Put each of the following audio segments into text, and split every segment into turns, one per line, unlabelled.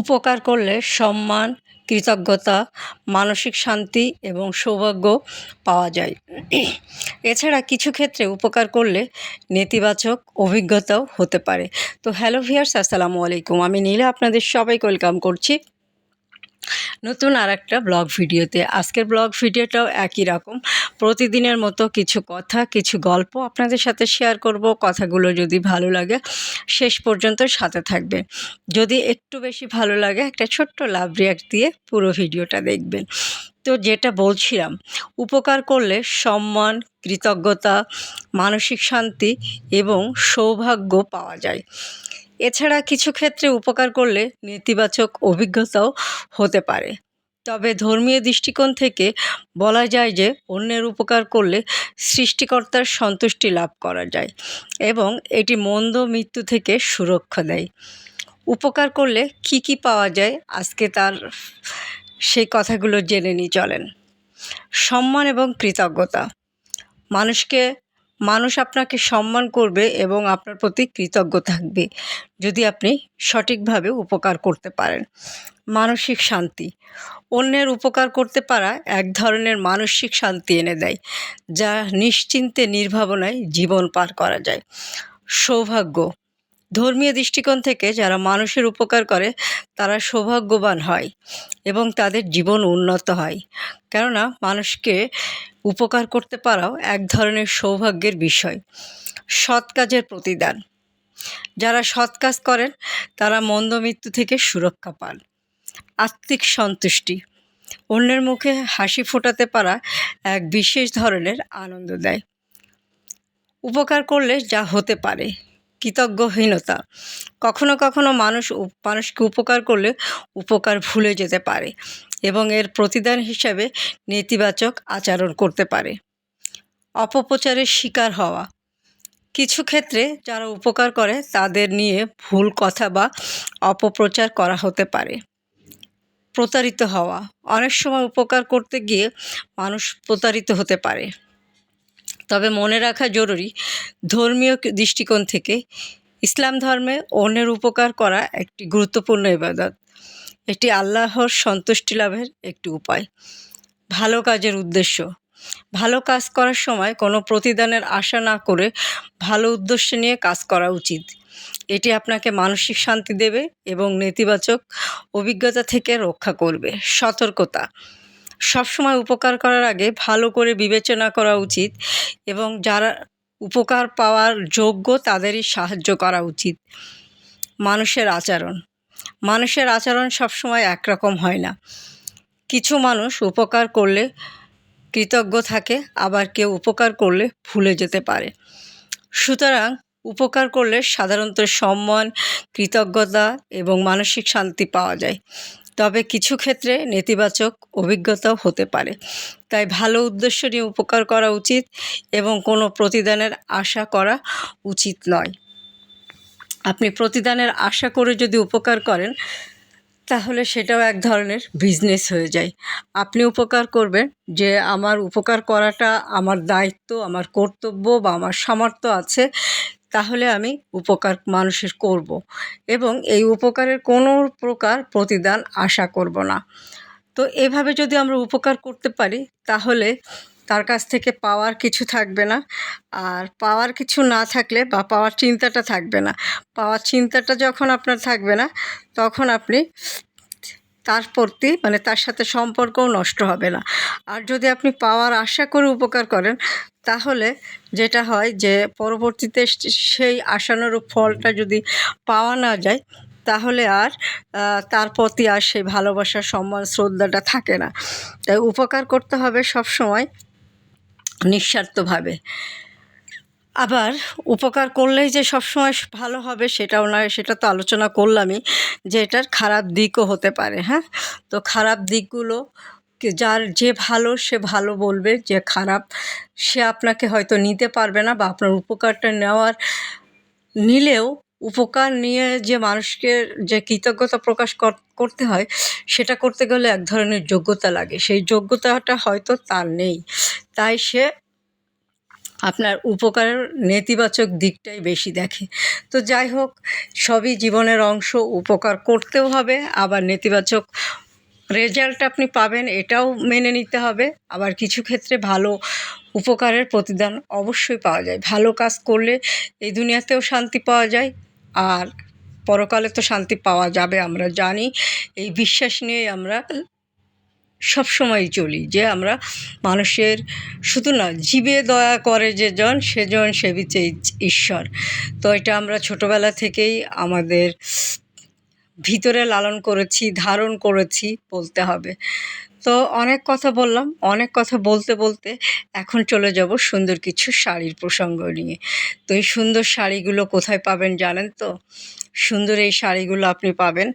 উপকার করলে সম্মান, কৃতজ্ঞতা, মানসিক শান্তি এবং সৌভাগ্য পাওয়া যায়। এছাড়া কিছু ক্ষেত্রে উপকার করলে নেতিবাচক অভিজ্ঞতাও হতে পারে। তো হ্যালো ভিয়ার্স আসসালামু আলাইকুম। আমি নীলা, আপনাদের সবাই ওয়েলকাম করছি নতুন আর একটা ব্লগ ভিডিওতে। আজকের ব্লগ ভিডিওটাও একই রকম। প্রতিদিনের মতো কিছু কথা, কিছু গল্প আপনাদের সাথে শেয়ার করব। কথাগুলো যদি ভালো লাগে, শেষ পর্যন্ত সাথে থাকবেন। যদি একটু বেশি ভালো লাগে, একটা ছোট্ট লাভ রিয়াক্ট দিয়ে পুরো ভিডিওটা দেখবেন। তো যেটা বলছিলাম, উপকার করলে সম্মান, কৃতজ্ঞতা, মানসিক শান্তি এবং সৌভাগ্য পাওয়া যায়। এছাড়া কিছু ক্ষেত্রে উপকার করলে নেতিবাচক অভিজ্ঞতাও হতে পারে। তবে ধর্মীয় দৃষ্টিকোণ থেকে বলা যায় যে, অন্যের উপকার করলে সৃষ্টিকর্তার সন্তুষ্টি লাভ করা যায় এবং এটি মন্দ মৃত্যু থেকে সুরক্ষা দেয়। উপকার করলে কি কি পাওয়া যায়? আজকে তার সেই কথাগুলো জেনে নিয়ে চলেন। সম্মান এবং কৃতজ্ঞতা। মানুষকে মানুষ আপনাকে সম্মান করবে এবং আপনার প্রতি কৃতজ্ঞ থাকবে যদি আপনি সঠিকভাবে উপকার করতে পারেন। মানসিক শান্তি। অন্যের উপকার করতে পারা এক ধরনের মানসিক শান্তি এনে দেয়, যা নিশ্চিন্তে, নির্ভাবনায় জীবন পার করা যায়। সৌভাগ্য। ধর্মীয় দৃষ্টিকোণ থেকে যারা মানুষের উপকার করে, তারা সৌভাগ্যবান হয় এবং তাদের জীবন উন্নত হয়। কেননা মানুষকে উপকার করতে পারাও এক ধরনের সৌভাগ্যের বিষয়। সৎ কাজের প্রতিদান। যারা সৎ কাজ করেন, তারা মন্দ মৃত্যু থেকে সুরক্ষা পান। আত্মিক সন্তুষ্টি। অন্যের মুখে হাসি ফোটাতে পারা এক বিশেষ ধরনের আনন্দ দেয়। উপকার করলে যা হতে পারে। কৃতজ্ঞহীনতা। কখনো কখনো মানুষ মানুষকে উপকার করলে উপকার ভুলে যেতে পারে এবং এর প্রতিদান হিসাবে নেতিবাচক আচরণ করতে পারে। অপপ্রচারের শিকার হওয়া। কিছু ক্ষেত্রে যারা উপকার করে তাদের নিয়ে ভুল কথা বা অপপ্রচার করা হতে পারে। প্রতারিত হওয়া। অনেক সময় উপকার করতে গিয়ে মানুষ প্রতারিত হতে পারে। তবে মনে রাখা জরুরি, ধর্মীয় দৃষ্টিকোণ থেকে ইসলাম ধর্মে অন্যের উপকার করা একটি গুরুত্বপূর্ণ ইবাদত। এটি আল্লাহর সন্তুষ্টি লাভের একটি উপায়। ভালো কাজের উদ্দেশ্য। ভালো কাজ করার সময় কোনো প্রতিদানের আশা না করে ভালো উদ্দেশ্য নিয়ে কাজ করা উচিত। এটি আপনাকে মানসিক শান্তি দেবে এবং নেতিবাচক অভিজ্ঞতা থেকে রক্ষা করবে। সতর্কতা। সবসময় উপকার করার আগে ভালো করে বিবেচনা করা উচিত এবং যারা উপকার পাওয়ার যোগ্য তাদেরই সাহায্য করা উচিত। মানুষের আচরণ। মানুষের আচরণ সবসময় একরকম হয় না। কিছু মানুষ উপকার করলে কৃতজ্ঞ থাকে, আবার কেউ উপকার করলে ভুলে যেতে পারে। সুতরাং উপকার করলে সাধারণত সম্মান, কৃতজ্ঞতা এবং মানসিক শান্তি পাওয়া যায়। তবে কিছু ক্ষেত্রে নেতিবাচক অভিজ্ঞতাও হতে পারে। তাই ভালো উদ্দেশ্য নিয়ে উপকার করা উচিত এবং কোনো প্রতিদানের আশা করা উচিত নয়। আপনি প্রতিদানের আশা করে যদি উপকার করেন, তাহলে সেটাও এক ধরনের বিজনেস হয়ে যায়। আপনি উপকার করবেন যে আমার উপকার করাটা আমার দায়িত্ব, আমার কর্তব্য বা আমার সামর্থ্য আছে তাহলে আমি উপকার মানুষের করব। এবং এই উপকারের কোনো প্রকার প্রতিদান আশা করব না। তো এভাবে যদি আমরা উপকার করতে পারি, তাহলে তার কাছ থেকে পাওয়ার কিছু থাকবে না। আর পাওয়ার কিছু না থাকলে বা পাওয়ার চিন্তাটা থাকবে না। পাওয়ার চিন্তাটা যখন আপনার থাকবে না, তখন আপনি তার প্রতি মানে তার সাথে সম্পর্কও নষ্ট হবে না। আর যদি আপনি পাওয়ার আশা করে উপকার করেন, তাহলে যেটা হয় যে পরবর্তীতে সেই আশানুরূপ ফলটা যদি পাওয়া না যায়, তাহলে আর তার প্রতি আর সেই ভালোবাসা সম্মান, শ্রদ্ধাটা থাকে না। তাই উপকার করতে হবে সব সময় নিঃস্বার্থভাবে। আবার উপকার করলেই যে সবসময় ভালো হবে সেটাও নয়, সেটা তো আলোচনা করলামই যে এটার খারাপ দিকও হতে পারে হ্যাঁ? তো খারাপ দিকগুলো যার যে ভালো সে ভালো বলবে, যে খারাপ সে আপনাকে হয়তো নিতে পারবে না বা আপনার উপকারটা নেওয়ার নিলেও উপকার নিয়ে যে মানুষকে যে কৃতজ্ঞতা প্রকাশ করতে হয়, সেটা করতে গেলে এক ধরনের যোগ্যতা লাগে। সেই যোগ্যতাটা হয়তো তার নেই। তাই সে আপনার উপকারের নেতিবাচক দিকটাই বেশি দেখে। তো যাই হোক, সবই জীবনের অংশ, উপকার করতেও হবে, আবার নেতিবাচক রেজাল্ট আপনি পাবেন, এটাও মেনে নিতে হবে। আবার কিছু ক্ষেত্রে ভালো উপকারের প্রতিদান অবশ্যই পাওয়া যায়। ভালো কাজ করলে এই দুনিয়াতেও শান্তি পাওয়া যায়, আর পরকালে তো শান্তি পাওয়া যাবে আমরা জানি। এই বিশ্বাস নিয়ে আমরা সবসময় চলি, যে আমরা মানুষের শুধু না, জীবে দয়া করে যে জন সেজন সেবিছে ঈশ্বর। তো এটা আমরা ছোটোবেলা থেকেই আমাদের ভিতরে লালন করেছি, ধারণ করেছি বলতে হবে। তো অনেক কথা বললাম, অনেক কথা বলতে বলতে এখন চলে যাব সুন্দর কিছু শাড়ির প্রসঙ্গ নিয়ে। তো এই সুন্দর শাড়িগুলো কোথায় পাবেন জানেন তো? সুন্দর এই শাড়িগুলো আপনি পাবেন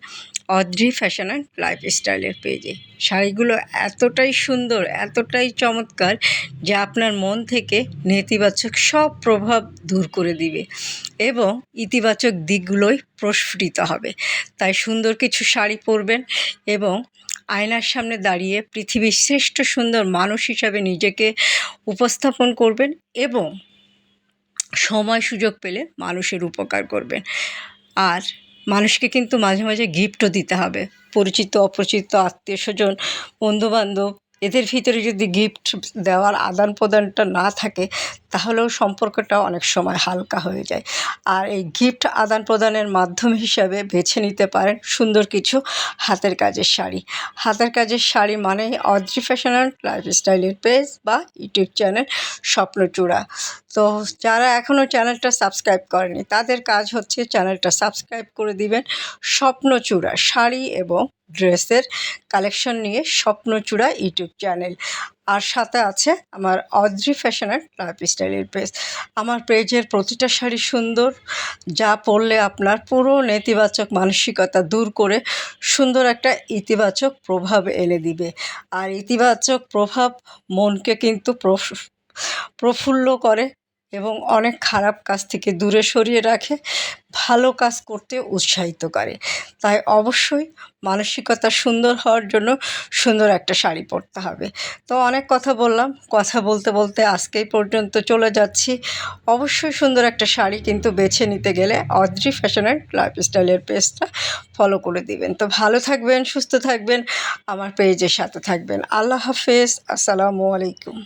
অদ্রি ফ্যাশন অ্যান্ড লাইফস্টাইলের পেজে। শাড়িগুলো এতটাই সুন্দর, এতটাই চমৎকার যে আপনার মন থেকে নেতিবাচক সব প্রভাব দূর করে দিবে এবং ইতিবাচক দিকগুলোই প্রস্ফুটিত হবে। তাই সুন্দর কিছু শাড়ি পরবেন এবং আয়নার সামনে দাঁড়িয়ে পৃথিবীর শ্রেষ্ঠ সুন্দর মানুষ হিসাবে নিজেকে উপস্থাপন করবেন এবং সময় সুযোগ পেলে মানুষের উপকার করবেন। আর মানুষকে কিন্তু মাঝে মাঝে গিফটও দিতে হবে। পরিচিত অপরিচিত আত্মীয় স্বজন বন্ধুবান্ধব এদের ভিতরে যদি গিফট দেওয়ার আদান প্রদানটা না থাকে, তাহলেও সম্পর্কটা অনেক সময় হালকা হয়ে যায়। আর এই গিফট আদান প্রদানের মাধ্যম হিসাবে বেছে নিতে পারেন সুন্দর কিছু হাতের কাজের শাড়ি। হাতের কাজের শাড়ি মানে অদ্রি ফ্যাশন অ্যান্ড লাইফস্টাইলের পেজ বা ইউটিউব চ্যানেল স্বপ্নচূড়া। তো যারা এখনও চ্যানেলটা সাবস্ক্রাইব করেনি, তাদের কাজ হচ্ছে চ্যানেলটা সাবস্ক্রাইব করে দিবেন স্বপ্নচূড়া শাড়ি এবং ড্রেসের কালেকশন নিয়ে স্বপ্নচূড়া ইউটিউব চ্যানেল। আর সাথে আছে আমার অদ্রি ফ্যাশন অ্যান্ড লাইফস্টাইলের পেজ। আমার পেজের প্রতিটা শাড়ি সুন্দর, যা পরলে আপনার পুরো নেতিবাচক মানসিকতা দূর করে সুন্দর একটা ইতিবাচক প্রভাব এনে দিবে। আর ইতিবাচক প্রভাব মনকে কিন্তু প্রফুল্ল করে এবং অনেক খারাপ কাজ থেকে দূরে সরিয়ে রাখে, ভালো কাজ করতে উৎসাহিত করে। তাই অবশ্যই মানসিকতা সুন্দর হওয়ার জন্য সুন্দর একটা শাড়ি পরতে হবে। তো অনেক কথা বললাম, কথা বলতে বলতে আজকেই পর্যন্ত চলে যাচ্ছি। অবশ্যই সুন্দর একটা শাড়ি কিন্তু বেছে নিতে গেলে অদ্রি ফ্যাশনের লাইফস্টাইলের পেজটা ফলো করে দিবেন। তো ভালো থাকবেন, সুস্থ থাকবেন, আমার পেজের সাথে থাকবেন। আল্লাহ হাফেজ, আসসালামু আলাইকুম।